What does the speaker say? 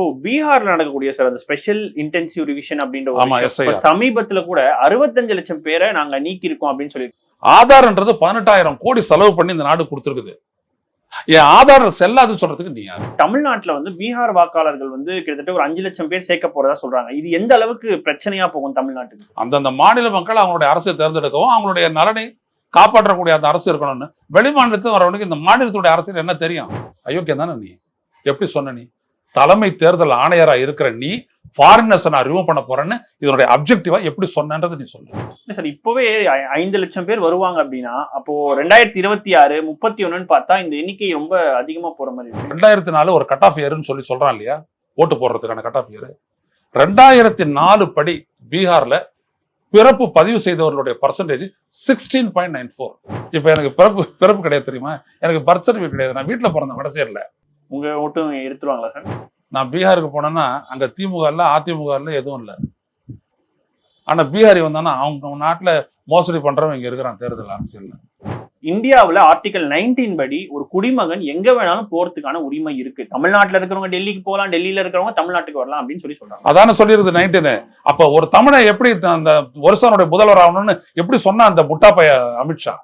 இப்போ பீகார்ல நடக்கக்கூடிய சார் அந்த ஸ்பெஷல் இன்டென்சிவ் ரிவிஷன் அப்படின்ற ஒரு சமீபத்துல கூட அறுபத்தஞ்சு லட்சம் பேரை நாங்க நீக்கி இருக்கோம் அப்படின்னு சொல்லி ஆதார்ன்றது பதினெட்டாயிரம் கோடி செலவு பண்ணி இந்த நாடு கொடுத்துருக்குது. என் ஆதார் செல்லாது சொல்றதுக்கு நீ யாரு? தமிழ்நாட்டுல வந்து பீகார் வாக்காளர்கள் வந்து கிட்டத்தட்ட ஒரு அஞ்சு லட்சம் பேர் சேர்க்க போறதா சொல்றாங்க. இது எந்த அளவுக்கு பிரச்சனையா போகும் தமிழ்நாட்டுக்கு அந்தந்த மாநில மக்கள் அவங்களுடைய அரசை தேர்ந்தெடுக்கவும் அவங்களுடைய நலனை காப்பாற்றக்கூடிய அந்த அரசு இருக்கணும்னு வெளி மாநிலத்தில் வரவனுக்கு இந்த மாநிலத்துடைய அரசியல் என்ன தெரியும்? அயோக்கியம் தானே நீ? எப்படி சொன்ன நீ? தலைமை தேர்தல் ஆணையரா இருக்கிற நீ ஃபாரினர்ஸை நான் ரிமூவ் பண்ண போறேன்னு இதனுடைய அப்ஜெக்டிவா எப்படி சொன்னன்றது நீ சொல்லு. சார் இப்பவே ஐந்து லட்சம் பேர் வருவாங்க அப்படின்னா அப்போ ரெண்டாயிரத்தி இருபத்தி ஆறு முப்பத்தி ஒண்ணுன்னு பார்த்தா இந்த எண்ணிக்கை ரொம்ப அதிகமா போற மாதிரி இருக்கு. ரெண்டாயிரத்தி நாலு ஒரு கட் ஆஃப் இயர்னு சொல்லி சொல்றான் இல்லையா? ஓட்டு போடுறதுக்கான கட் ஆஃப் இயர் ரெண்டாயிரத்தி நாலு படி பீகார்ல பிறப்பு பதிவு செய்தவர்களுடைய percentage sixteen point nine four இப்போ எனக்கு பிறப்பு பிறப்பு கிடையாது தெரியுமா? எனக்கு பர்த் சர்டிஃபிகேட் கிடையாது. நான் வீட்டில் பிறந்த வடசேரில் உங்க ஓட்டும் எடுத்துருவாங்களா சார்? நான் பீகாருக்கு போனேன்னா அங்கே திமுக இல்லை அதிமுக இல்லை எதுவும் இல்லை. ஆனால் பீகாரி வந்தானா அவங்க நாட்டில் மோசடி பண்ணுறவன் இங்கே இருக்கிறான் தேர்தல் அரசியலில். இந்தியாவுல ஆர்டிகல் 19 படி ஒரு குடிமகன் எங்க வேணாலும் போறதுக்கான உரிமை இருக்கு. தமிழ்நாட்டுல இருக்கிறவங்க டெல்லிக்கு போகலாம் டெல்லியில இருக்கிறவங்க தமிழ்நாட்டுக்கு வரலாம் அப்படின்னு சொல்லி சொல்றாங்க. அதானே சொல்லியிருக்குது நைன்டீனு. அப்போ ஒரு தமிழை எப்படி அந்த வருஷனுடைய முதல்வர் ஆகணும்னு எப்படி சொன்னா அந்த முட்டா பைய அமித்ஷா?